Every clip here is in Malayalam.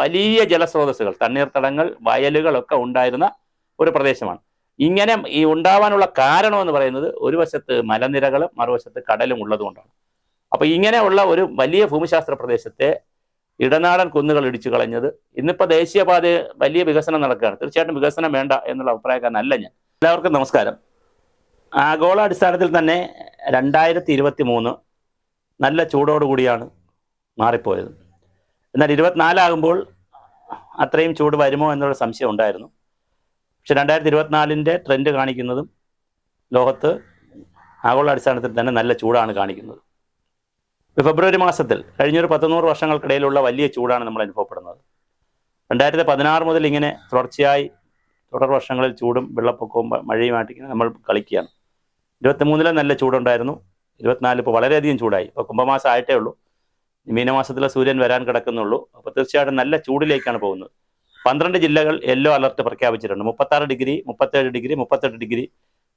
വലിയ ജലസ്രോതസ്സുകൾ തണ്ണീർത്തടങ്ങൾ വയലുകളൊക്കെ ഉണ്ടായിരുന്ന ഒരു പ്രദേശമാണ്. ഇങ്ങനെ ഈ ഉണ്ടാവാനുള്ള കാരണം എന്ന് പറയുന്നത് ഒരു വശത്ത് മലനിരകളും മറുവശത്ത് കടലും ഉള്ളതുകൊണ്ടാണ്. അപ്പൊ ഇങ്ങനെയുള്ള ഒരു വലിയ ഭൂമിശാസ്ത്ര പ്രദേശത്തെ ഇടനാടൻ കുന്നുകൾ ഇടിച്ചു കളഞ്ഞത് ഇന്നിപ്പോ ദേശീയപാത വലിയ വികസനം നടക്കുകയാണ്. തീർച്ചയായിട്ടും വികസനം വേണ്ട എന്നുള്ള അഭിപ്രായക്കാരനല്ല ഞാൻ. എല്ലാവർക്കും നമസ്കാരം. ആഗോള അടിസ്ഥാനത്തിൽ തന്നെ രണ്ടായിരത്തി ഇരുപത്തി മൂന്ന് നല്ല ചൂടോടുകൂടിയാണ് മാറിപ്പോയത്. എന്നാൽ ഇരുപത്തിനാലാകുമ്പോൾ അത്രയും ചൂട് വരുമോ എന്നുള്ള സംശയം ഉണ്ടായിരുന്നു. പക്ഷെ രണ്ടായിരത്തി ഇരുപത്തിനാലിന്റെ ട്രെൻഡ് കാണിക്കുന്നതും ലോകത്ത് ആഗോളാടിസ്ഥാനത്തിൽ തന്നെ നല്ല ചൂടാണ് കാണിക്കുന്നത്. ഫെബ്രുവരി മാസത്തിൽ കഴിഞ്ഞൊരു പത്തുനൂറ് വർഷങ്ങൾക്കിടയിലുള്ള വലിയ ചൂടാണ് നമ്മൾ അനുഭവപ്പെടുന്നത്. രണ്ടായിരത്തി പതിനാറ് മുതൽ ഇങ്ങനെ തുടർച്ചയായി തുടർ വർഷങ്ങളിൽ ചൂടും വെള്ളപ്പൊക്കവും മഴയുമായിട്ട് ഇങ്ങനെ നമ്മൾ കളിക്കുകയാണ്. ഇരുപത്തിമൂന്നിലെ നല്ല ചൂടുണ്ടായിരുന്നു. ഇരുപത്തിനാല് ഇപ്പോൾ വളരെയധികം ചൂടായി. ഇപ്പോൾ കുംഭമാസം ആയിട്ടേ ഉള്ളൂ. മീനമാസത്തിലെ സൂര്യൻ വരാൻ കിടക്കുന്നുള്ളൂ. അപ്പോൾ തീർച്ചയായിട്ടും നല്ല ചൂടിലേക്കാണ് പോകുന്നത്. പന്ത്രണ്ട് ജില്ലകൾ യെല്ലോ അലർട്ട് പ്രഖ്യാപിച്ചിട്ടുണ്ട്. മുപ്പത്താറ് ഡിഗ്രി മുപ്പത്തേഴ് ഡിഗ്രി മുപ്പത്തെട്ട് ഡിഗ്രി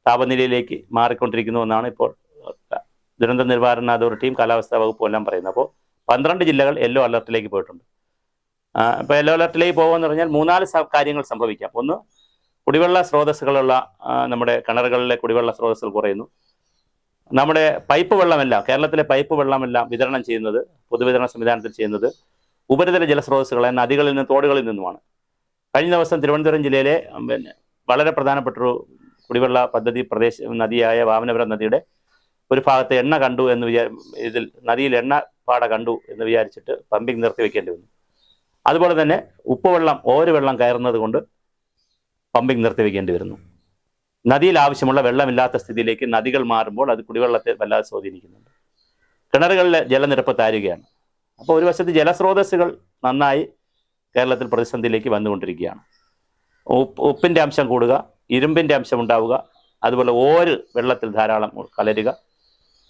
താപനിലയിലേക്ക് മാറിക്കൊണ്ടിരിക്കുന്നു എന്നാണ് ഇപ്പോൾ ദുരന്ത നിവാരണ അതോറിറ്റിയും കാലാവസ്ഥാ വകുപ്പും എല്ലാം പറയുന്നത്. അപ്പോൾ പന്ത്രണ്ട് ജില്ലകൾ യെല്ലോ അലർട്ടിലേക്ക് പോയിട്ടുണ്ട്. ഇപ്പോൾ യെല്ലോ അലർട്ടിലേക്ക് പോകുമെന്ന് പറഞ്ഞാൽ മൂന്നാൽ കാര്യങ്ങൾ സംഭവിക്കാം. ഒന്ന് കുടിവെള്ള സ്രോതസ്സുകളുള്ള നമ്മുടെ കിണറുകളിലെ കുടിവെള്ള സ്രോതസ്സുകൾ കുറയുന്നു. നമ്മുടെ പൈപ്പ് വെള്ളമെല്ലാം കേരളത്തിലെ പൈപ്പ് വെള്ളമെല്ലാം വിതരണം ചെയ്യുന്നത് പൊതുവിതരണ സംവിധാനത്തിൽ ചെയ്യുന്നത് ഉപരിതല ജലസ്രോതസ്സുകളെ നദികളിൽ നിന്നും തോടുകളിൽ നിന്നുമാണ്. കഴിഞ്ഞ ദിവസം തിരുവനന്തപുരം ജില്ലയിലെ പിന്നെ വളരെ പ്രധാനപ്പെട്ടൊരു കുടിവെള്ള പദ്ധതി പ്രദേശ നദിയായ വാമനപുരം നദിയുടെ ഒരു ഭാഗത്ത് എണ്ണ കണ്ടു എന്ന് വിചാ ഇതിൽ നദിയിൽ എണ്ണ പാട കണ്ടു എന്ന് വിചാരിച്ചിട്ട് പമ്പിംഗ് നിർത്തിവെക്കേണ്ടി വന്നു. അതുപോലെ തന്നെ ഉപ്പുവെള്ളം ഓര് വെള്ളം കയറുന്നത് കൊണ്ട് പമ്പിംഗ് നിർത്തിവെക്കേണ്ടി വരുന്നു. നദിയിൽ ആവശ്യമുള്ള വെള്ളമില്ലാത്ത സ്ഥിതിയിലേക്ക് നദികൾ മാറുമ്പോൾ അത് കുടിവെള്ളത്തെ വല്ലാതെ സ്വാധീനിക്കുന്നുണ്ട്. കിണറുകളിലെ ജലനിരപ്പ് താരുകയാണ്. അപ്പോൾ ഒരു വശത്ത് ജലസ്രോതസ്സുകൾ നന്നായി കേരളത്തിൽ പ്രതിസന്ധിയിലേക്ക് വന്നുകൊണ്ടിരിക്കുകയാണ്. ഉപ്പ് ഉപ്പിന്റെ അംശം കൂടുക ഇരുമ്പിന്റെ അംശം ഉണ്ടാവുക അതുപോലെ ഓര് വെള്ളത്തിൽ ധാരാളം കലരുക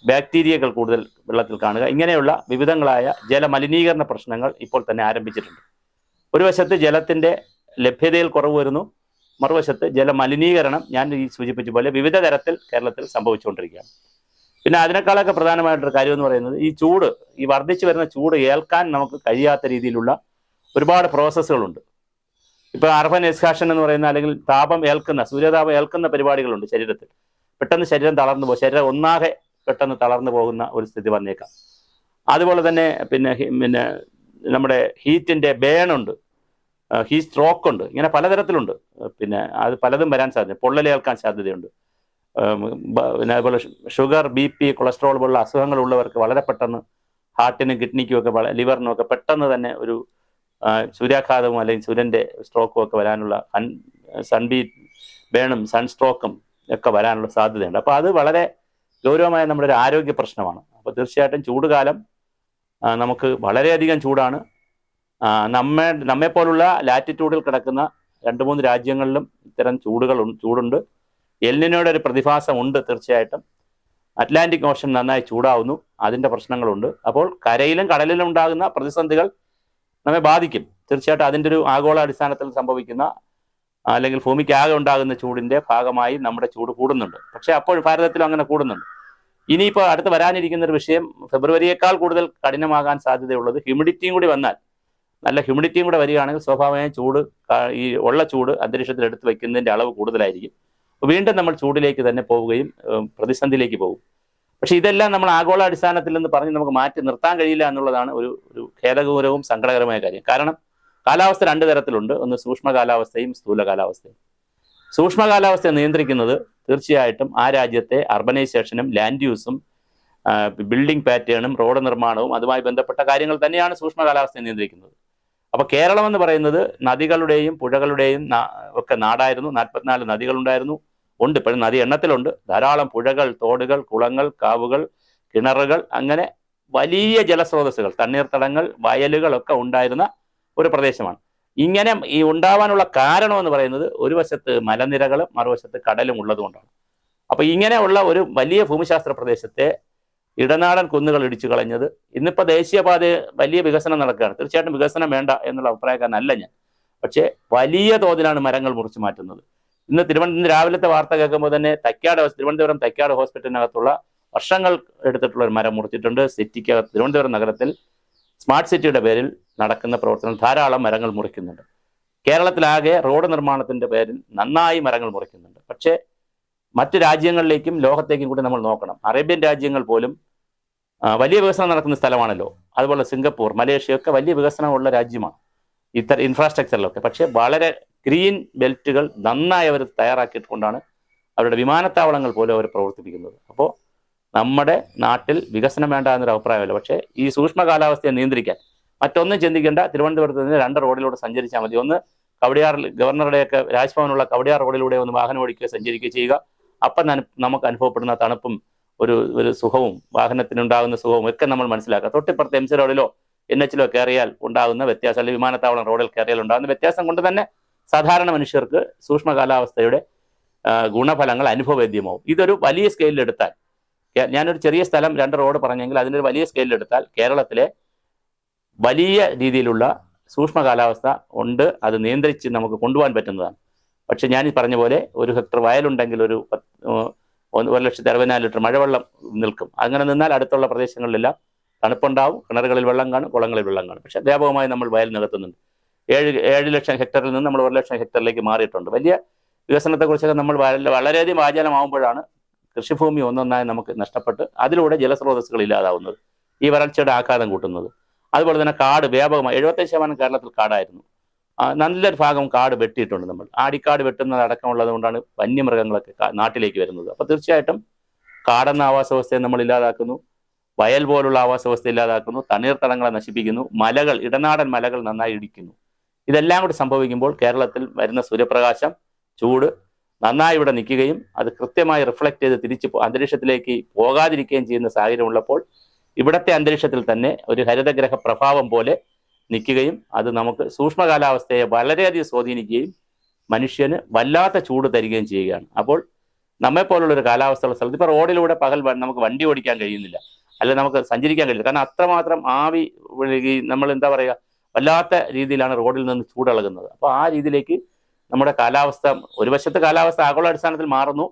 ബാക്ടീരിയകൾ കൂടുതൽ വെള്ളത്തിൽ കാണുക ഇങ്ങനെയുള്ള വിവിധങ്ങളായ ജലമലിനീകരണ പ്രശ്നങ്ങൾ ഇപ്പോൾ തന്നെ ആരംഭിച്ചിട്ടുണ്ട്. ഒരു വശത്ത് ജലത്തിന്റെ ലഭ്യതയിൽ കുറവ് വരുന്നു മറുവശത്ത് ജലമലിനീകരണം ഞാൻ ഈ സൂചിപ്പിച്ച പോലെ വിവിധ തരത്തിൽ കേരളത്തിൽ സംഭവിച്ചുകൊണ്ടിരിക്കുകയാണ്. പിന്നെ അതിനേക്കാളൊക്കെ പ്രധാനമായിട്ടൊരു കാര്യം എന്ന് പറയുന്നത് ഈ ചൂട് ഈ വർദ്ധിച്ചു വരുന്ന ചൂട് ഏൽക്കാൻ നമുക്ക് കഴിയാത്ത രീതിയിലുള്ള ഒരുപാട് പ്രോസസ്സുകളുണ്ട്. ഇപ്പോൾ അർബൻ എക്സ്കാഷൻ എന്ന് പറയുന്ന അല്ലെങ്കിൽ താപം ഏൽക്കുന്ന സൂര്യതാപം ഏൽക്കുന്ന പരിപാടികളുണ്ട് ശരീരത്തിൽ. പെട്ടെന്ന് ശരീരം തളർന്നു പോകും ശരീരം ഒന്നാകെ പെട്ടെന്ന് തളർന്നു പോകുന്ന ഒരു സ്ഥിതി വന്നേക്കാം. അതുപോലെ തന്നെ പിന്നെ പിന്നെ നമ്മുടെ ഹീറ്റിന്റെ ബേണുണ്ട് ഹീറ്റ് സ്ട്രോക്ക് ഉണ്ട് ഇങ്ങനെ പലതരത്തിലുണ്ട്. പിന്നെ അത് പലതും വരാൻ സാധ്യത പൊള്ളലേൽക്കാൻ സാധ്യതയുണ്ട്. പിന്നെ അതുപോലെ ഷുഗർ ബി പി കൊളസ്ട്രോൾ പോലുള്ള അസുഖങ്ങൾ ഉള്ളവർക്ക് വളരെ പെട്ടെന്ന് ഹാർട്ടിനും കിഡ്നിക്കും ഒക്കെ ലിവറിനും ഒക്കെ പെട്ടെന്ന് തന്നെ ഒരു സൂര്യാഘാതവും അല്ലെങ്കിൽ സൂര്യന്റെ സ്ട്രോക്കും ഒക്കെ വരാനുള്ള സൺ സൺബീ ബേണും സൺ സ്ട്രോക്കും ഒക്കെ വരാനുള്ള സാധ്യതയുണ്ട്. അപ്പോൾ അത് വളരെ ഗൗരവമായ നമ്മുടെ ഒരു ആരോഗ്യ പ്രശ്നമാണ്. അപ്പോൾ തീർച്ചയായിട്ടും ചൂടുകാലം നമുക്ക് വളരെയധികം ചൂടാണ്. ആ, നമ്മെ പോലുള്ള ലാറ്റിറ്റ്യൂഡിൽ കിടക്കുന്ന രണ്ട് മൂന്ന് രാജ്യങ്ങളിലും ഇത്തരം ചൂടുകൾ ചൂടുണ്ട്. എല്ലിനോട് ഒരു പ്രതിഭാസം ഉണ്ട് തീർച്ചയായിട്ടും. അറ്റ്ലാന്റിക് ഓഷൻ നന്നായി ചൂടാവുന്നു. അതിന്റെ പ്രശ്നങ്ങളുണ്ട്. അപ്പോൾ കരയിലും കടലിലും ഉണ്ടാകുന്ന പ്രതിസന്ധികൾ നമ്മെ ബാധിക്കും. തീർച്ചയായിട്ടും അതിന്റെ ഒരു ആഗോള അടിസ്ഥാനത്തിൽ സംഭവിക്കുന്ന അല്ലെങ്കിൽ ഭൂമിക്ക് ആകെ ഉണ്ടാകുന്ന ചൂടിന്റെ ഭാഗമായി നമ്മുടെ ചൂട് കൂടുന്നുണ്ട്. പക്ഷേ അപ്പോൾ ഭാരതത്തിലും അങ്ങനെ കൂടുന്നുണ്ട്. ഇനിയിപ്പോൾ അടുത്ത് വരാനിരിക്കുന്ന ഒരു വിഷയം ഫെബ്രുവരിയേക്കാൾ കൂടുതൽ കഠിനമാകാൻ സാധ്യതയുള്ളത് ഹ്യൂമിഡിറ്റിയും കൂടി വന്നാൽ. നല്ല ഹ്യൂമിഡിറ്റിയും കൂടെ വരികയാണെങ്കിൽ സ്വാഭാവികമായും ചൂട് ഈ ഉള്ള ചൂട് അന്തരീക്ഷത്തിൽ എടുത്ത് വെക്കുന്നതിന്റെ അളവ് കൂടുതലായിരിക്കും. വീണ്ടും നമ്മൾ ചൂടിലേക്ക് തന്നെ പോവുകയും പ്രതിസന്ധിയിലേക്ക് പോകും. പക്ഷേ ഇതെല്ലാം നമ്മൾ ആഗോള അടിസ്ഥാനത്തിൽ നിന്ന് പറഞ്ഞ് നമുക്ക് മാറ്റി നിർത്താൻ കഴിയില്ല എന്നുള്ളതാണ് ഒരു ഒരു ഖേദകരവും സങ്കടകരമായ കാര്യം. കാരണം കാലാവസ്ഥ രണ്ട് തരത്തിലുണ്ട്. ഒന്ന് സൂക്ഷ്മ കാലാവസ്ഥയും സ്ഥൂല കാലാവസ്ഥയും സൂക്ഷ്മ കാലാവസ്ഥയെ നിയന്ത്രിക്കുന്നത് തീർച്ചയായിട്ടും ആ രാജ്യത്തെ അർബനൈസേഷനും ലാൻഡ് യൂസും ബിൽഡിംഗ് പാറ്റേണും റോഡ് നിർമ്മാണവും അതുമായി ബന്ധപ്പെട്ട കാര്യങ്ങൾ തന്നെയാണ് സൂക്ഷ്മ കാലാവസ്ഥയെ നിയന്ത്രിക്കുന്നത്. അപ്പോൾ കേരളം എന്ന് പറയുന്നത് നദികളുടെയും പുഴകളുടെയും ഒക്കെ നാടായിരുന്നു. നാൽപ്പത്തിനാല് നദികളുണ്ടായിരുന്നു. ഉണ്ട് ഇപ്പോഴും നദി എണ്ണത്തിലുണ്ട്. ധാരാളം പുഴകൾ തോടുകൾ കുളങ്ങൾ കാവുകൾ കിണറുകൾ അങ്ങനെ വലിയ ജലസ്രോതസ്സുകൾ തണ്ണീർത്തടങ്ങൾ വയലുകളൊക്കെ ഉണ്ടായിരുന്ന ഒരു പ്രദേശമാണ്. ഇങ്ങനെ ഈ ഉണ്ടാവാനുള്ള കാരണം എന്ന് പറയുന്നത് ഒരു വശത്ത് മലനിരകളും മറുവശത്ത് കടലും ഉള്ളതുകൊണ്ടാണ്. അപ്പൊ ഇങ്ങനെയുള്ള ഒരു വലിയ ഭൂമിശാസ്ത്ര പ്രദേശത്തെ ഇടനാടൻ കുന്നുകൾ ഇടിച്ചു കളഞ്ഞത്. ഇന്നിപ്പോൾ ദേശീയപാതയെ വലിയ വികസനം നടക്കുകയാണ്. തീർച്ചയായിട്ടും വികസനം വേണ്ട എന്നുള്ള അഭിപ്രായക്കാരനല്ല ഞാൻ. പക്ഷേ വലിയ തോതിലാണ് മരങ്ങൾ മുറിച്ചു മാറ്റുന്നത്. ഇന്ന് തിരുവനന്തപുരം രാവിലത്തെ വാർത്ത കേൾക്കുമ്പോൾ തന്നെ തക്കാട് തിരുവനന്തപുരം തക്കാട് ഹോസ്പിറ്റലിനകത്തുള്ള വർഷങ്ങൾ എടുത്തിട്ടുള്ള ഒരു മരം മുറിച്ചിട്ടുണ്ട്. സിറ്റിക്ക് തിരുവനന്തപുരം നഗരത്തിൽ സ്മാർട്ട് സിറ്റിയുടെ പേരിൽ നടക്കുന്ന പ്രവർത്തനം ധാരാളം മരങ്ങൾ മുറിക്കുന്നുണ്ട്. കേരളത്തിലാകെ റോഡ് നിർമ്മാണത്തിന്റെ പേരിൽ നന്നായി മരങ്ങൾ മുറിക്കുന്നുണ്ട്. പക്ഷേ മറ്റു രാജ്യങ്ങളിലേക്കും ലോകത്തേക്കും കൂടി നമ്മൾ നോക്കണം. അറേബ്യൻ രാജ്യങ്ങൾ പോലും വലിയ വികസനം നടക്കുന്ന സ്ഥലമാണല്ലോ. അതുപോലെ സിംഗപ്പൂർ മലേഷ്യ ഒക്കെ വലിയ വികസനമുള്ള രാജ്യമാണ്. ഇത്തരം ഇൻഫ്രാസ്ട്രക്ചറിലൊക്കെ പക്ഷേ വളരെ ഗ്രീൻ ബെൽറ്റുകൾ നന്നായി അവർ തയ്യാറാക്കിയിട്ടുകൊണ്ടാണ് അവരുടെ വിമാനത്താവളങ്ങൾ പോലും അവർ പ്രവർത്തിപ്പിക്കുന്നത്. അപ്പോൾ നമ്മുടെ നാട്ടിൽ വികസനം വേണ്ട എന്നൊരു അഭിപ്രായമല്ല. പക്ഷേ ഈ സൂക്ഷ്മ കാലാവസ്ഥയെ നിയന്ത്രിക്കാൻ മറ്റൊന്നും ചിന്തിക്കേണ്ട. തിരുവനന്തപുരത്ത് നിന്ന് രണ്ട് റോഡിലൂടെ സഞ്ചരിച്ചാൽ മതി. ഒന്ന് കവടിയാറിൽ ഗവർണറുടെയൊക്കെ രാജ്ഭവനുള്ള കവടിയാർ റോഡിലൂടെ ഒന്ന് വാഹനം ഓടിക്കുക സഞ്ചരിക്കുക ചെയ്യുക. അപ്പം നമുക്ക് അനുഭവപ്പെടുന്ന തണുപ്പും ഒരു ഒരു സുഖവും വാഹനത്തിനുണ്ടാകുന്ന സുഖവും ഒക്കെ നമ്മൾ മനസ്സിലാക്കുക തൊട്ടിപ്പുറത്ത് എം സി റോഡിലോ എൻ എച്ചിലോ കയറിയാൽ ഉണ്ടാകുന്ന വ്യത്യാസം അല്ലെങ്കിൽ വിമാനത്താവളം റോഡിൽ കയറിയാൽ ഉണ്ടാകുന്ന വ്യത്യാസം കൊണ്ട് തന്നെ സാധാരണ മനുഷ്യർക്ക് സൂക്ഷ്മ കാലാവസ്ഥയുടെ ഗുണഫലങ്ങൾ അനുഭവവേദ്യമാവും. ഇതൊരു വലിയ സ്കെയിലിൽ എടുത്താൽ ഞാനൊരു ചെറിയ സ്ഥലം രണ്ട് റോഡ് പറഞ്ഞെങ്കിൽ അതിനൊരു വലിയ സ്കെയിലിൽ എടുത്താൽ കേരളത്തിലെ വലിയ രീതിയിലുള്ള സൂക്ഷ്മ കാലാവസ്ഥ ഉണ്ട്. അത് നിയന്ത്രിച്ച് നമുക്ക് കൊണ്ടുപോകാൻ പറ്റുന്നതാണ്. പക്ഷെ ഞാൻ ഈ പറഞ്ഞ പോലെ ഒരു ഹെക്ടർ വയലുണ്ടെങ്കിൽ ഒരു ഒരു ലക്ഷത്തി അറുപതിനാല് ലിറ്റർ മഴവെള്ളം നിൽക്കും. അങ്ങനെ നിന്നാൽ അടുത്തുള്ള പ്രദേശങ്ങളിലെല്ലാം തണുപ്പുണ്ടാവും കിണറുകളിൽ വെള്ളം കാണും കുളങ്ങളിൽ വെള്ളം കാണും. പക്ഷെ വ്യാപകമായി നമ്മൾ വയൽ നികത്തുന്നുണ്ട് ഏഴ് ഏഴ് ലക്ഷം ഹെക്ടറിൽ നിന്ന് നമ്മൾ ഒരു ലക്ഷം ഹെക്ടറിലേക്ക് മാറിയിട്ടുണ്ട്. വലിയ വികസനത്തെക്കുറിച്ചൊക്കെ നമ്മൾ വളരെ- വളരെയധികം വാചാലമാവുമ്പോഴാണ് കൃഷിഭൂമി ഒന്നൊന്നായി നമുക്ക് നഷ്ടപ്പെട്ട് അതിലൂടെ ജലസ്രോതസ്സുകൾ ഇല്ലാതാവുന്നത്. ഈ വരൾച്ചയുടെ ആഘാതം കൂട്ടുന്നത്. അതുപോലെ തന്നെ കാട് വ്യാപകമായി എഴുപത്തഞ്ച് ശതമാനം കേരളത്തിൽ കാടായിരുന്നു. നല്ലൊരു ഭാഗം കാട് വെട്ടിയിട്ടുണ്ട് നമ്മൾ. ആടിക്കാട് വെട്ടുന്നത് അടക്കമുള്ളത് കൊണ്ടാണ് വന്യമൃഗങ്ങളൊക്കെ നാട്ടിലേക്ക് വരുന്നത്. അപ്പോൾ തീർച്ചയായിട്ടും കാടെന്ന ആവാസ വ്യവസ്ഥയെ നമ്മൾ ഇല്ലാതാക്കുന്നു. വയൽ പോലുള്ള ആവാസ വ്യവസ്ഥ ഇല്ലാതാക്കുന്നു തണ്ണീർത്തടങ്ങളെ നശിപ്പിക്കുന്നു. മലകൾ ഇടനാടൻ മലകൾ നന്നായി ഇടിക്കുന്നു. ഇതെല്ലാം കൂടി സംഭവിക്കുമ്പോൾ കേരളത്തിൽ വരുന്ന സൂര്യപ്രകാശം ചൂട് നന്നായി ഇവിടെ നിൽക്കുകയും അത് കൃത്യമായി റിഫ്ലക്ട് ചെയ്ത് തിരിച്ച് അന്തരീക്ഷത്തിലേക്ക് പോകാതിരിക്കുകയും ചെയ്യുന്ന സാഹചര്യം ഉള്ളപ്പോൾ ഇവിടത്തെ അന്തരീക്ഷത്തിൽ തന്നെ ഒരു ഹരിതഗ്രഹ പ്രഭാവം പോലെ നിൽക്കുകയും അത് നമുക്ക് സൂക്ഷ്മകാലാവസ്ഥയെ വളരെയധികം സ്വാധീനിക്കുകയും മനുഷ്യന് വല്ലാത്ത ചൂട് തരികയും ചെയ്യുകയാണ്. അപ്പോൾ നമ്മെപ്പോലുള്ള ഒരു കാലാവസ്ഥയുള്ള സ്ഥലത്ത് ഇപ്പോൾ റോഡിലൂടെ പകൽ നമുക്ക് വണ്ടി ഓടിക്കാൻ കഴിയുന്നില്ല. അല്ലെങ്കിൽ നമുക്ക് സഞ്ചരിക്കാൻ കഴിയില്ല. കാരണം അത്രമാത്രം ആവി വിഴുകി നമ്മൾ എന്താ പറയുക വല്ലാത്ത രീതിയിലാണ് റോഡിൽ നിന്ന് ചൂടിളകുന്നത്. അപ്പോൾ ആ രീതിയിലേക്ക് നമ്മുടെ കാലാവസ്ഥ ഒരു വശത്ത് കാലാവസ്ഥ ആഗോള അടിസ്ഥാനത്തിൽ മാറുന്നു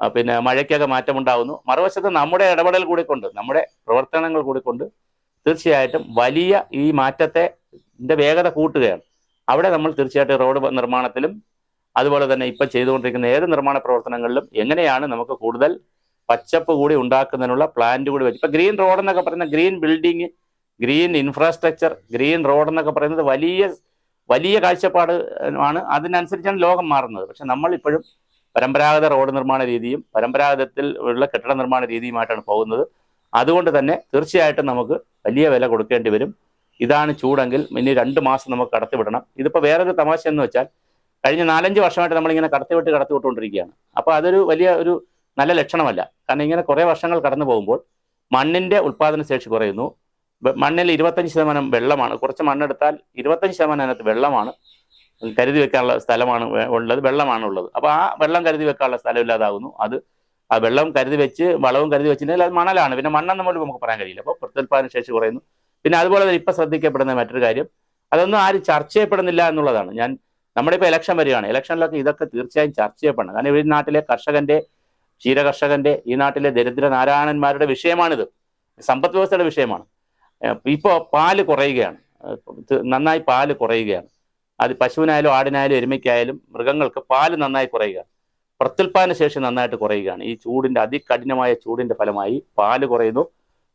പിന്നെ മഴയ്ക്കൊക്കെ മാറ്റമുണ്ടാകുന്നു മറുവശത്ത് നമ്മുടെ ഇടപെടൽ കൂടി കൊണ്ട് നമ്മുടെ പ്രവർത്തനങ്ങൾ കൂടി കൊണ്ട് തീർച്ചയായിട്ടും വലിയ ഈ മാറ്റത്തെ വേഗത കൂട്ടുകയാണ്. അവിടെ നമ്മൾ തീർച്ചയായിട്ടും റോഡ് നിർമ്മാണത്തിലും അതുപോലെ തന്നെ ഇപ്പം ചെയ്തുകൊണ്ടിരിക്കുന്ന ഏത് നിർമ്മാണ പ്രവർത്തനങ്ങളിലും എങ്ങനെയാണ് നമുക്ക് കൂടുതൽ പച്ചപ്പ് കൂടി ഉണ്ടാക്കുന്നതിനുള്ള പ്ലാന്റ് കൂടി വെച്ച് ഇപ്പൊ ഗ്രീൻ റോഡ് എന്നൊക്കെ പറയുന്ന green building green infrastructure green road എന്നൊക്കെ പറയുന്നത് വലിയ വലിയ കാഴ്ചപ്പാട് ആണ്. അതിനനുസരിച്ചാണ് ലോകം മാറുന്നത്. പക്ഷെ നമ്മൾ ഇപ്പോഴും പരമ്പരാഗത റോഡ് നിർമ്മാണ രീതിയും പരമ്പരാഗതത്തിൽ ഉള്ള കെട്ടിട നിർമ്മാണ രീതിയുമായിട്ടാണ് പോകുന്നത്. അതുകൊണ്ട് തന്നെ തീർച്ചയായിട്ടും നമുക്ക് വലിയ വില കൊടുക്കേണ്ടി വരും. ഇതാണ് ചൂടെങ്കിൽ ഇനി രണ്ട് മാസം നമുക്ക് കടത്തിവിടണം ഇതിപ്പോൾ വേറൊരു തമാശ എന്ന് വെച്ചാൽ കഴിഞ്ഞ നാലഞ്ച് വർഷമായിട്ട് നമ്മളിങ്ങനെ കടത്തിവിട്ട് കടത്തിവിട്ടുകൊണ്ടിരിക്കുകയാണ് അപ്പോൾ അതൊരു വലിയ ഒരു നല്ല ലക്ഷണമല്ല. കാരണം ഇങ്ങനെ കുറേ വർഷങ്ങൾ കടന്നു പോകുമ്പോൾ മണ്ണിന്റെ ഉൽപ്പാദന ശേഷി കുറയുന്നു. മണ്ണിൽ ഇരുപത്തഞ്ച് ശതമാനം വെള്ളമാണ്. കുറച്ച് മണ്ണെടുത്താൽ ഇരുപത്തഞ്ച് ശതമാനം അതിനകത്ത് വെള്ളമാണ്. കരുതി വെക്കാനുള്ള സ്ഥലമാണ് ഉള്ളത് വെള്ളമാണ് ഉള്ളത് അപ്പോൾ ആ വെള്ളം കരുതി വെക്കാനുള്ള സ്ഥലം ഇല്ലാതാകുന്നു അത് ആ വെള്ളം കരുതി വെച്ച് വളവും കരുതി വെച്ചിട്ടുണ്ടെങ്കിൽ അത് മണലാണ്. പിന്നെ മണ്ണെന്ന് നമ്മൾ നമുക്ക് പറയാൻ കഴിയില്ല. അപ്പോൾ പ്രത്യുൽപാദന ശേഷി കുറയുന്നു. പിന്നെ അതുപോലെ തന്നെ ഇപ്പം ശ്രദ്ധിക്കപ്പെടുന്ന മറ്റൊരു കാര്യം അതൊന്നും ആരും ചർച്ച ചെയ്യപ്പെടുന്നില്ല എന്നുള്ളതാണ്. ഞാൻ നമ്മുടെ ഇപ്പോൾ ഇലക്ഷൻ വരികയാണ്. ഇലക്ഷനിലൊക്കെ ഇതൊക്കെ തീർച്ചയായും ചർച്ച ചെയ്യപ്പെടണം. കാരണം ഈ നാട്ടിലെ കർഷകന്റെ ക്ഷീരകർഷകന്റെ ഈ നാട്ടിലെ ദരിദ്ര നാരായണന്മാരുടെ വിഷയമാണിത്. സമ്പദ് വ്യവസ്ഥയുടെ വിഷയമാണ്. ഇപ്പോൾ ഇപ്പോ പാൽ കുറയുകയാണ്. നന്നായി പാൽ കുറയുകയാണ്. അത് പശുവിനായാലും ആടിനായാലും എരുമയ്ക്കായാലും മൃഗങ്ങൾക്ക് പാൽ നന്നായി കുറയുക പ്രത്യുൽപാദന ശേഷി നന്നായിട്ട് കുറയുകയാണ്. ഈ ചൂടിന്റെ അതികഠിനമായ ചൂടിന്റെ ഫലമായി പാൽ കുറയുന്നു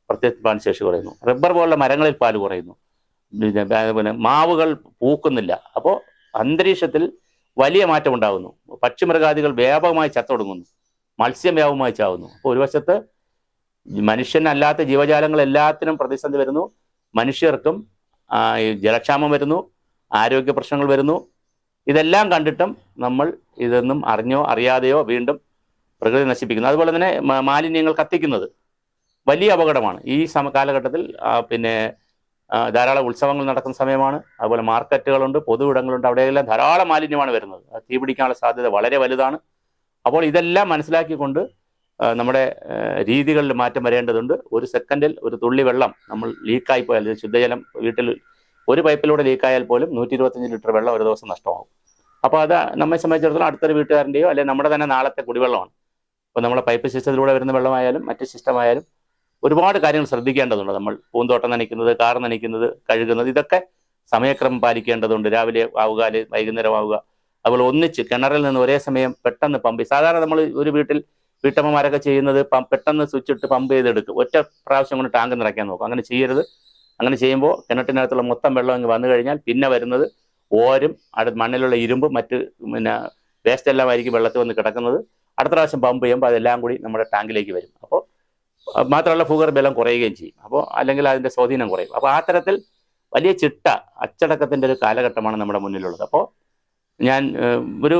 പ്രത്യുൽപാദന ശേഷി കുറയുന്നു. റബ്ബർ പോലുള്ള മരങ്ങളിൽ പാൽ കുറയുന്നു. പിന്നെ മാവുകൾ പൂക്കുന്നില്ല. അപ്പോൾ അന്തരീക്ഷത്തിൽ വലിയ മാറ്റം ഉണ്ടാകുന്നു. പക്ഷിമൃഗാദികൾ വ്യാപകമായി ചത്തൊടുങ്ങുന്നു. മത്സ്യം വ്യാപകമായി ചാവുന്നു. അപ്പോൾ ഒരു വശത്ത് മനുഷ്യനല്ലാത്ത ജീവജാലങ്ങൾ എല്ലാത്തിനും പ്രതിസന്ധി വരുന്നു. മനുഷ്യർക്കും ജലക്ഷാമം വരുന്നു. ആരോഗ്യ പ്രശ്നങ്ങൾ വരുന്നു. ഇതെല്ലാം കണ്ടിട്ടും നമ്മൾ ഇതൊന്നും അറിഞ്ഞോ അറിയാതെയോ വീണ്ടും പ്രകൃതി നശിപ്പിക്കുന്നു. അതുപോലെ തന്നെ മാലിന്യങ്ങൾ കത്തിക്കുന്നത് വലിയ അപകടമാണ്. ഈ സമ കാലഘട്ടത്തിൽ പിന്നെ ധാരാളം ഉത്സവങ്ങൾ നടക്കുന്ന സമയമാണ്. അതുപോലെ മാർക്കറ്റുകളുണ്ട് പൊതു ഇടങ്ങളുണ്ട് അവിടെയെല്ലാം ധാരാളം മാലിന്യമാണ് വരുന്നത്. തീപിടിക്കാനുള്ള സാധ്യത വളരെ വലുതാണ്. അപ്പോൾ ഇതെല്ലാം മനസ്സിലാക്കിക്കൊണ്ട് നമ്മുടെ രീതികളിൽ മാറ്റം വരേണ്ടതുണ്ട്. ഒരു സെക്കൻഡിൽ ഒരു തുള്ളി വെള്ളം നമ്മൾ ലീക്കായി പോയാൽ ശുദ്ധജലം വീട്ടിൽ ഒരു പൈപ്പിലൂടെ ലീക്കായാൽ പോലും നൂറ്റി ഇരുപത്തഞ്ച് ലിറ്റർ വെള്ളം ഒരു ദിവസം നഷ്ടമാകും. അപ്പോൾ അത് നമ്മെ സംബന്ധിച്ചിടത്തോളം അടുത്തൊരു വീട്ടുകാരന്റെയോ അല്ലെങ്കിൽ നമ്മുടെ തന്നെ നാളത്തെ കുടിവെള്ളമാണ്. ഇപ്പോൾ നമ്മളെ പൈപ്പ് സിസ്റ്റത്തിലൂടെ വരുന്ന വെള്ളമായാലും മറ്റ് സിസ്റ്റമായാലും ഒരുപാട് കാര്യങ്ങൾ ശ്രദ്ധിക്കേണ്ടതുണ്ട്. നമ്മൾ പൂന്തോട്ടം നനയ്ക്കുന്നത് കാർ നനയ്ക്കുന്നത് കഴുകുന്നത് ഇതൊക്കെ സമയക്രമം പാലിക്കേണ്ടതുണ്ട്. രാവിലെ ആവുക വൈകുന്നേരം ആവുക. അതുപോലെ ഒന്നിച്ച് കിണറിൽ നിന്ന് ഒരേ സമയം പെട്ടെന്ന് പമ്പ് സാധാരണ നമ്മൾ ഒരു വീട്ടിൽ വീട്ടമ്മമാരൊക്കെ ചെയ്യുന്നത് പെട്ടെന്ന് സ്വിച്ച് ഇട്ട് പമ്പ് ചെയ്തെടുക്കും. ഒറ്റ പ്രാവശ്യം കൊണ്ട് ടാങ്ക് നിറയ്ക്കാൻ നോക്കും. അങ്ങനെ ചെയ്യരുത്. അങ്ങനെ ചെയ്യുമ്പോൾ കിണറ്റിനകത്തുള്ള മൊത്തം വെള്ളം അങ്ങ് വന്നു കഴിഞ്ഞാൽ പിന്നെ വരുന്നത് ഓരും അടുത്ത് മണ്ണിലുള്ള ഇരുമ്പ് മറ്റ് പിന്നെ വേസ്റ്റ് എല്ലാം ആയിരിക്കും വെള്ളത്തിൽ വന്ന് കിടക്കുന്നത്. അടുത്ത പ്രാവശ്യം പമ്പ് ചെയ്യുമ്പോൾ അതെല്ലാം കൂടി നമ്മുടെ ടാങ്കിലേക്ക് വരും. അപ്പോൾ മാത്രമല്ല ഫുഗർ ബലം കുറയുകയും ചെയ്യും. അപ്പോൾ അല്ലെങ്കിൽ അതിന്റെ സ്വാധീനം കുറയും. അപ്പോൾ ആ തരത്തിൽ വലിയ ചിട്ട അച്ചടക്കത്തിന്റെ ഒരു കാലഘട്ടമാണ് നമ്മുടെ മുന്നിലുള്ളത്. അപ്പോൾ ഞാൻ ഒരു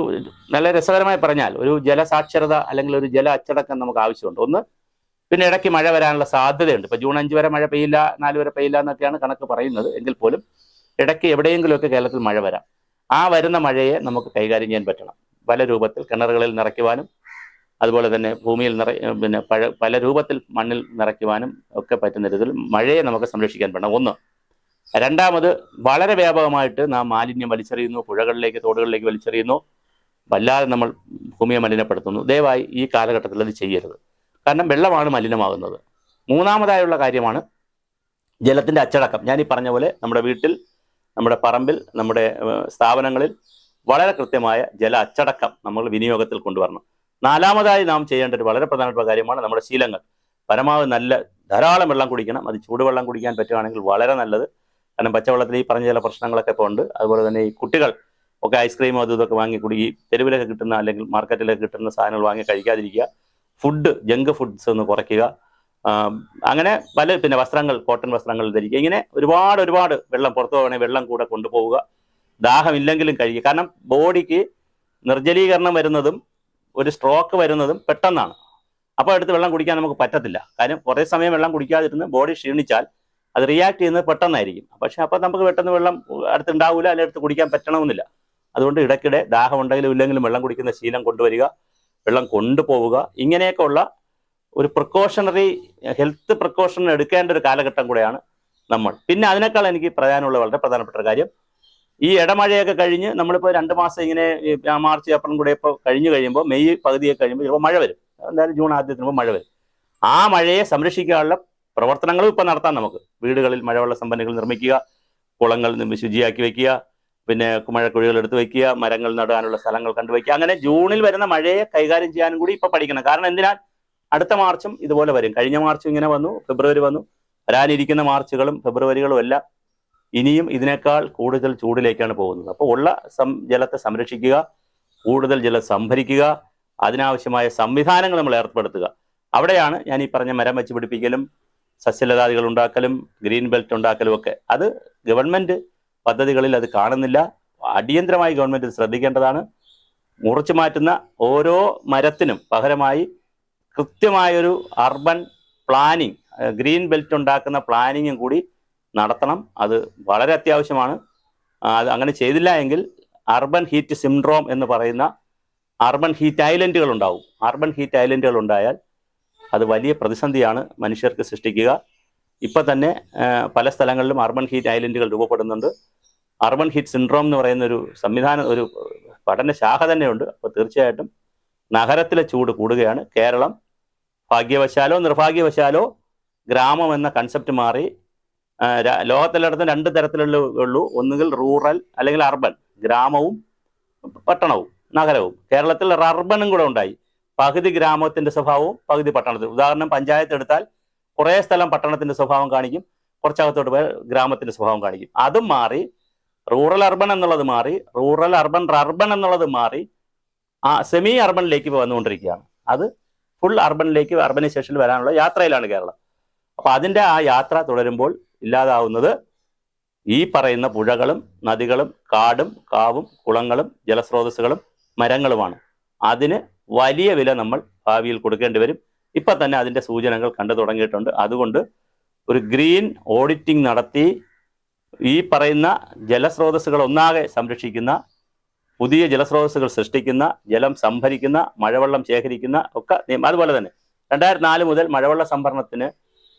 നല്ല രസകരമായി പറഞ്ഞാൽ ഒരു ജലസാക്ഷരത അല്ലെങ്കിൽ ഒരു ജല അച്ചടക്കം നമുക്ക് ആവശ്യമുണ്ട്. ഒന്ന് പിന്നെ ഇടയ്ക്ക് മഴ വരാനുള്ള സാധ്യതയുണ്ട്. ഇപ്പൊ ജൂൺ അഞ്ച് വരെ മഴ പെയ്യില്ല നാല് വരെ പെയ്യില്ല എന്നൊക്കെയാണ് കണക്ക് പറയുന്നത്. എങ്കിൽ പോലും ഇടയ്ക്ക് എവിടെയെങ്കിലുമൊക്കെ കേരളത്തിൽ മഴ വരാം. ആ വരുന്ന മഴയെ നമുക്ക് കൈകാര്യം ചെയ്യാൻ പറ്റണം. പല രൂപത്തിൽ കിണറുകളിൽ നിറയ്ക്കുവാനും അതുപോലെ തന്നെ ഭൂമിയിൽ നിറ പിന്നെ പഴ പല രൂപത്തിൽ മണ്ണിൽ നിറയ്ക്കുവാനും ഒക്കെ പറ്റുന്ന രീതിയിൽ മഴയെ നമുക്ക് സംരക്ഷിക്കാൻ പറ്റണം. ഒന്ന് രണ്ടാമത് വളരെ വ്യാപകമായിട്ട് നാം മാലിന്യം വലിച്ചെറിയുന്നു പുഴകളിലേക്ക് തോടുകളിലേക്ക് വലിച്ചെറിയുന്നു. വല്ലാതെ നമ്മൾ ഭൂമിയെ മലിനപ്പെടുത്തുന്നു. ദയവായി ഈ കാലഘട്ടത്തിൽ അത് ചെയ്യരുത്. കാരണം വെള്ളമാണ് മലിനമാകുന്നത്. മൂന്നാമതായുള്ള കാര്യമാണ് ജലത്തിന്റെ അച്ചടക്കം. ഞാൻ ഈ പറഞ്ഞ പോലെ നമ്മുടെ വീട്ടിൽ നമ്മുടെ പറമ്പിൽ നമ്മുടെ സ്ഥാപനങ്ങളിൽ വളരെ കൃത്യമായ ജല അച്ചടക്കം നമ്മൾ വിനിയോഗത്തിൽ കൊണ്ടുവരണം. നാലാമതായി നാം ചെയ്യേണ്ട ഒരു വളരെ പ്രധാനപ്പെട്ട കാര്യമാണ് നമ്മുടെ ശീലങ്ങൾ. പരമാവധി നല്ല ധാരാളം വെള്ളം കുടിക്കണം. അത് ചൂടുവെള്ളം കുടിക്കാൻ പറ്റുകയാണെങ്കിൽ വളരെ നല്ലത്. കാരണം പച്ചവെള്ളത്തിൽ ഈ പറഞ്ഞ ചില പ്രശ്നങ്ങളൊക്കെ ഇപ്പോൾ ഉണ്ട്. അതുപോലെ തന്നെ ഈ കുട്ടികൾ ഒക്കെ ഐസ്ക്രീമോ അതും ഇതൊക്കെ വാങ്ങി കുടി തെരുവിലൊക്കെ കിട്ടുന്ന അല്ലെങ്കിൽ മാർക്കറ്റിലൊക്കെ കിട്ടുന്ന സാധനങ്ങൾ വാങ്ങി കഴിക്കാതിരിക്കുക. ഫുഡ് ജങ്ക് ഫുഡ്സ് ഒന്ന് കുറയ്ക്കുക. അങ്ങനെ പല പിന്നെ വസ്ത്രങ്ങൾ കോട്ടൺ വസ്ത്രങ്ങൾ ധരിക്കുക. ഇങ്ങനെ ഒരുപാട് ഒരുപാട് വെള്ളം പുറത്തു പോകണേ വെള്ളം കൂടെ കൊണ്ടുപോവുക. ദാഹമില്ലെങ്കിലും കഴിക്കുക. കാരണം ബോഡിക്ക് നിർജലീകരണം വരുന്നതും ഒരു സ്ട്രോക്ക് വരുന്നതും പെട്ടെന്നാണ്. അപ്പോൾ എടുത്ത് വെള്ളം കുടിക്കാൻ നമുക്ക് പറ്റത്തില്ല. കാരണം കുറേ സമയം വെള്ളം കുടിക്കാതിരുന്ന് ബോഡി ക്ഷീണിച്ചാൽ അത് റിയാക്ട് ചെയ്യുന്നത് പെട്ടെന്നായിരിക്കും. പക്ഷെ അപ്പോൾ നമുക്ക് പെട്ടെന്ന് വെള്ളം അടുത്തുണ്ടാവില്ല അല്ലെങ്കിൽ അടുത്ത് കുടിക്കാൻ പറ്റണമെന്നില്ല. അതുകൊണ്ട് ഇടയ്ക്കിടെ ദാഹം ഉണ്ടെങ്കിലും ഇല്ലെങ്കിലും വെള്ളം കുടിക്കുന്ന ശീലം കൊണ്ടുവരിക. വെള്ളം കൊണ്ടുപോവുക. ഇങ്ങനെയൊക്കെ ഉള്ള ഒരു പ്രിക്കോഷണറി ഹെൽത്ത് പ്രിക്കോഷൻ എടുക്കേണ്ട ഒരു കാലഘട്ടം കൂടെയാണ് നമ്മൾ. പിന്നെ അതിനേക്കാൾ എനിക്ക് പറയാനുള്ള വളരെ പ്രധാനപ്പെട്ട ഒരു കാര്യം. ഈ ഇടമഴയൊക്കെ കഴിഞ്ഞ് നമ്മളിപ്പോൾ രണ്ട് മാസം ഇങ്ങനെ മാർച്ച് ഏപ്രിൽ കൂടെ ഇപ്പോൾ കഴിഞ്ഞ് കഴിയുമ്പോൾ മെയ് പകുതിയൊക്കെ കഴിയുമ്പോൾ ചിലപ്പോൾ മഴ വരും. എന്തായാലും ജൂൺ ആദ്യത്തിന് മഴ വരും. ആ മഴയെ സംരക്ഷിക്കാനുള്ള പ്രവർത്തനങ്ങളും ഇപ്പം നടത്താം നമുക്ക്. വീടുകളിൽ മഴവെള്ള സംഭരണികൾ നിർമ്മിക്കുക കുളങ്ങൾ ശുചിയാക്കി വെക്കുക പിന്നെ മഴക്കുഴികൾ എടുത്ത് വെക്കുക മരങ്ങൾ നടാനുള്ള സ്ഥലങ്ങൾ കണ്ടുവയ്ക്കുക അങ്ങനെ ജൂണിൽ വരുന്ന മഴയെ കൈകാര്യം ചെയ്യാനും കൂടി ഇപ്പൊ പഠിക്കണം. കാരണം എന്തിനാൽ അടുത്ത മാർച്ചും ഇതുപോലെ വരും. കഴിഞ്ഞ മാർച്ചും ഇങ്ങനെ വന്നു ഫെബ്രുവരി വന്നു. വരാനിരിക്കുന്ന മാർച്ചുകളും ഫെബ്രുവരികളും എല്ലാം ഇനിയും ഇതിനേക്കാൾ കൂടുതൽ ചൂടിലേക്കാണ് പോകുന്നത്. അപ്പോൾ ഉള്ള സം ജലത്തെ സംരക്ഷിക്കുക കൂടുതൽ ജലം സംഭരിക്കുക അതിനാവശ്യമായ സംവിധാനങ്ങൾ നമ്മൾ ഏർപ്പെടുത്തുക. അവിടെയാണ് ഞാൻ ഈ പറഞ്ഞ മരം വെച്ച് പിടിപ്പിക്കലും സസ്യലതാദികൾ ഉണ്ടാക്കലും ഗ്രീൻ ബെൽറ്റ് ഉണ്ടാക്കലും ഒക്കെ. അത് ഗവൺമെന്റ് പദ്ധതികളിൽ അത് കാണുന്നില്ല. അടിയന്തരമായി ഗവൺമെന്റ് ശ്രദ്ധിക്കേണ്ടതാണ്. മുറിച്ചു മാറ്റുന്ന ഓരോ മരത്തിനും പകരമായി കൃത്യമായൊരു അർബൻ പ്ലാനിങ് ഗ്രീൻ ബെൽറ്റ് ഉണ്ടാക്കുന്ന പ്ലാനിങ്ങും കൂടി നടത്തണം. അത് വളരെ അത്യാവശ്യമാണ്. അത് അങ്ങനെ ചെയ്തില്ല എങ്കിൽ അർബൻ ഹീറ്റ് സിൻഡ്രോം എന്ന് പറയുന്ന അർബൻ ഹീറ്റ് ഐലൻഡുകൾ ഉണ്ടാവും. അർബൻ ഹീറ്റ് ഐലൻഡുകൾ ഉണ്ടായാൽ അത് വലിയ പ്രതിസന്ധിയാണ് മനുഷ്യർക്ക് സൃഷ്ടിക്കുക. ഇപ്പൊ തന്നെ പല സ്ഥലങ്ങളിലും അർബൻ ഹീറ്റ് ഐലൻഡുകൾ രൂപപ്പെടുന്നുണ്ട്. അർബൻ ഹിറ്റ് സിൻഡ്രോം എന്ന് പറയുന്ന ഒരു സംവിധാനം ഒരു പഠന ശാഖ തന്നെയുണ്ട്. അപ്പോൾ തീർച്ചയായിട്ടും നഗരത്തിലെ ചൂട് കൂടുകയാണ്. കേരളം ഭാഗ്യവശാലോ നിർഭാഗ്യവശാലോ ഗ്രാമം എന്ന കൺസെപ്റ്റ് മാറി. ലോകത്തിലടത്തും രണ്ട് തരത്തിലുള്ള ഉള്ളൂ. ഒന്നുകിൽ റൂറൽ അല്ലെങ്കിൽ അർബൻ. ഗ്രാമവും പട്ടണവും നഗരവും. കേരളത്തിൽ അർബനും കൂടെ ഉണ്ടായി. പകുതി ഗ്രാമത്തിന്റെ സ്വഭാവവും പകുതി പട്ടണത്തിൽ ഉദാഹരണം പഞ്ചായത്ത് എടുത്താൽ കുറേ സ്ഥലം പട്ടണത്തിന്റെ സ്വഭാവം കാണിക്കും. കുറച്ചകത്തോട്ട് പോയാൽ ഗ്രാമത്തിന്റെ സ്വഭാവം കാണിക്കും. അതും മാറി റൂറൽ അർബൻ എന്നുള്ളത് മാറി റൂറൽ അർബൻ റർബൻ എന്നുള്ളത് മാറി ആ സെമി അർബണിലേക്ക് വന്നുകൊണ്ടിരിക്കുകയാണ്. അത് ഫുൾ അർബണിലേക്ക് അർബനൈസേഷനിൽ വരാനുള്ള യാത്രയിലാണ് കേരളം. അപ്പൊ അതിന്റെ ആ യാത്ര തുടരുമ്പോൾ ഇല്ലാതാവുന്നത് ഈ പറയുന്ന പുഴകളും നദികളും കാടും കാവും കുളങ്ങളും ജലസ്രോതസ്സുകളും മരങ്ങളുമാണ്. അതിന് വലിയ വില നമ്മൾ ഭാവിയിൽ കൊടുക്കേണ്ടി വരും. ഇപ്പൊ തന്നെ അതിന്റെ സൂചനകൾ കണ്ടു തുടങ്ങിയിട്ടുണ്ട്. അതുകൊണ്ട് ഒരു ഗ്രീൻ ഓഡിറ്റിംഗ് നടത്തി ഈ പറയുന്ന ജലസ്രോതസ്സുകൾ ഒന്നാകെ സംരക്ഷിക്കുന്ന പുതിയ ജലസ്രോതസ്സുകൾ സൃഷ്ടിക്കുന്ന ജലം സംഭരിക്കുന്ന മഴവെള്ളം ശേഖരിക്കുന്ന ഒക്കെ നിയമം അതുപോലെ തന്നെ രണ്ടായിരത്തി നാല് മുതൽ മഴവെള്ള സംഭരണത്തിന്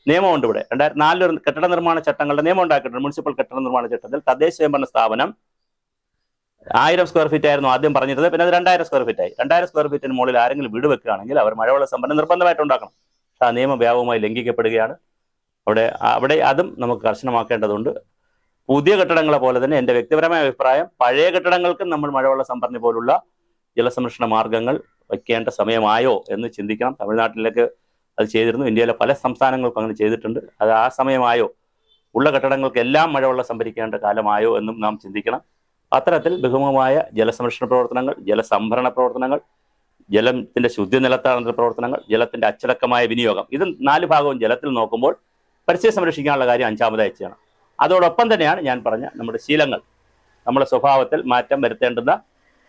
നിയമമുണ്ട് ഇവിടെ. രണ്ടായിരത്തി നാലിൽ ഒരു കെട്ടിട നിർമ്മാണ ചട്ടങ്ങളുടെ നിയമം ഉണ്ടാക്കിയിട്ടുണ്ട്. മുനിസിപ്പൽ കെട്ടിട നിർമ്മാണ ചട്ടത്തിൽ തദ്ദേശ സ്വയംഭരണ സ്ഥാപനം ആയിരം സ്ക്വയർ ഫീറ്റ് ആയിരുന്നു ആദ്യം പറഞ്ഞിരുന്നത്. പിന്നെ അത് രണ്ടായിരം സ്ക്വയർ ഫീറ്റ് ആയി. രണ്ടായിരം സ്ക്വയർ ഫീറ്റിന് മുകളിൽ ആരെങ്കിലും വീട് വെക്കുകയാണെങ്കിൽ അവർ മഴവെള്ള സംഭരണം നിർബന്ധമായിട്ട് ഉണ്ടാക്കണം. ആ നിയമം വ്യാപകമായി ലംഘിക്കപ്പെടുകയാണ്. അവിടെ അവിടെ അതും നമുക്ക് കർശനമാക്കേണ്ടതുണ്ട്. പുതിയ കെട്ടിടങ്ങളെ പോലെ തന്നെ എന്റെ വ്യക്തിപരമായ അഭിപ്രായം പഴയ കെട്ടിടങ്ങൾക്കും നമ്മൾ മഴവെള്ള സംഭരണി പോലുള്ള ജലസംരക്ഷണ മാർഗങ്ങൾ വയ്ക്കേണ്ട സമയമായോ എന്ന് ചിന്തിക്കണം. തമിഴ്നാട്ടിലേക്ക് അത് ചെയ്തിരുന്നു. ഇന്ത്യയിലെ പല സംസ്ഥാനങ്ങൾക്കും അങ്ങനെ ചെയ്തിട്ടുണ്ട്. അത് ആ സമയമായോ ഉള്ള കെട്ടിടങ്ങൾക്ക് എല്ലാം മഴവെള്ളം സംഭരിക്കേണ്ട കാലമായോ എന്നും നാം ചിന്തിക്കണം. അത്തരത്തിൽ ബഹുമമായ ജലസംരക്ഷണ പ്രവർത്തനങ്ങൾ ജലസംഭരണ പ്രവർത്തനങ്ങൾ ജലത്തിന്റെ ശുദ്ധി നിലത്താണെന്ന പ്രവർത്തനങ്ങൾ ജലത്തിന്റെ അച്ചടക്കമായ വിനിയോഗം ഇത് നാല് ഭാഗവും ജലത്തിൽ നോക്കുമ്പോൾ പരിസ്ഥിതി സംരക്ഷിക്കാനുള്ള കാര്യം അഞ്ചാമതായി ചെയ്യണം. അതോടൊപ്പം തന്നെയാണ് ഞാൻ പറഞ്ഞ നമ്മുടെ ശീലങ്ങൾ. നമ്മുടെ സ്വഭാവത്തിൽ മാറ്റം വരുത്തേണ്ടുന്ന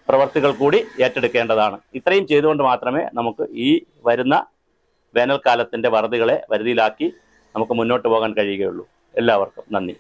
പ്രവർത്തികൾ കൂടി ഏറ്റെടുക്കേണ്ടതാണ്. ഇത്രയും ചെയ്തുകൊണ്ട് മാത്രമേ നമുക്ക് ഈ വരുന്ന വേനൽക്കാലത്തിന്റെ വറുതികളെ വരുതിയിലാക്കി നമുക്ക് മുന്നോട്ട് പോകാൻ കഴിയുകയുള്ളൂ. എല്ലാവർക്കും നന്ദി.